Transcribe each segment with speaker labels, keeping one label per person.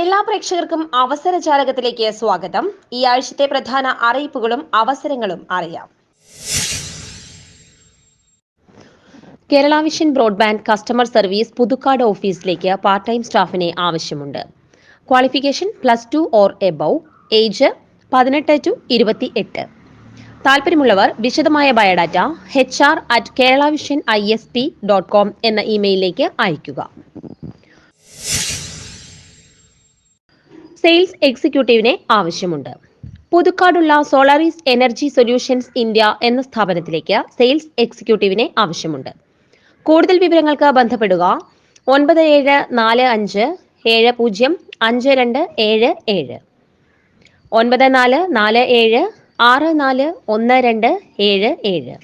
Speaker 1: എല്ലാ പ്രേക്ഷകർക്കും അവസര ജാലകത്തിലേക്ക് സ്വാഗതം. ഈ ആഴ്ചത്തെ പ്രധാന അറിയിപ്പുകളും അവസരങ്ങളും അറിയാം. Kerala vision broadband customer service Puthukkad ഓഫീസിലേക്ക് പാർട്ട് ടൈം സ്റ്റാഫിനെ ആവശ്യമുണ്ട്. Qualification plus two or above age പതിനെട്ട് ടു ഇരുപത്തി എട്ട് താല്പര്യമുള്ളവർ വിശദമായ biodata H R at Kerala vision I S P dot com എന്ന ഇമെയിലിലേക്ക് അയയ്ക്കുക. സെയിൽസ് എക്സിക്യൂട്ടീവിനെ ആവശ്യമുണ്ട്. പുതുക്കാടുള്ള സോളാറിസ് എനർജി സൊല്യൂഷൻസ് ഇന്ത്യ എന്ന സ്ഥാപനത്തിലേക്ക് സെയിൽസ് എക്സിക്യൂട്ടീവിനെ ആവശ്യമുണ്ട്. കൂടുതൽ വിവരങ്ങൾക്ക് ബന്ധപ്പെടുക. ഒൻപത് ഏഴ് നാല് അഞ്ച് ഏഴ് പൂജ്യം അഞ്ച് രണ്ട് ഏഴ് ഏഴ്. ഒൻപത് നാല് നാല് ഏഴ് ആറ് നാല് ഒന്ന് രണ്ട് ഏഴ് ഏഴ്.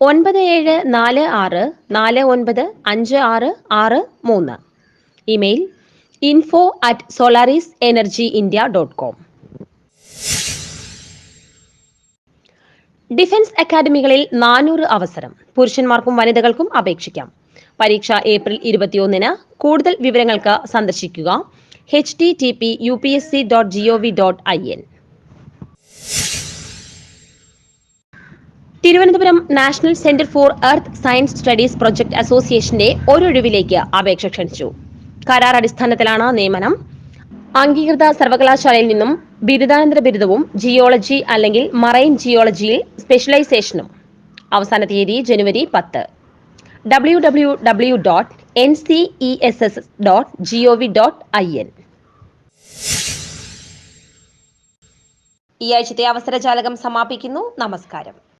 Speaker 1: ഒൻപത് ഏഴ് നാല് ആറ് നാല് ഒൻപത് അഞ്ച് ആറ് ആറ് മൂന്ന്. Email info at Solaris energy India dot com defence അക്കാദമികളിൽ നാനൂറ് അവസരം. പുരുഷന്മാർക്കും വനിതകൾക്കും അപേക്ഷിക്കാം. പരീക്ഷ ഏപ്രിൽ ഇരുപത്തിയൊന്നിന് കൂടുതൽ വിവരങ്ങൾക്ക് സന്ദർശിക്കുക. H T T P U P S C dot G O V dot I N Thiruvananthapuram national centre for earth science studies project അസോസിയേഷന്റെ ഒരൊഴിവിലേക്ക് അപേക്ഷ ക്ഷണിച്ചു. കരാർ അടിസ്ഥാനത്തിലാണ് നിയമനം. അംഗീകൃത സർവകലാശാലയിൽ നിന്നും ബിരുദാനന്തര ബിരുദവും ജിയോളജി അല്ലെങ്കിൽ മറൈൻ ജിയോളജിയിൽ സ്പെഷ്യലൈസേഷനും. അവസാന തീയതി ജനുവരി പത്ത്. W W W dot N C E S S dot G O V dot I N ഈ ആഴ്ചത്തെ അവസരജാലകം സമാപിക്കുന്നു. നമസ്കാരം.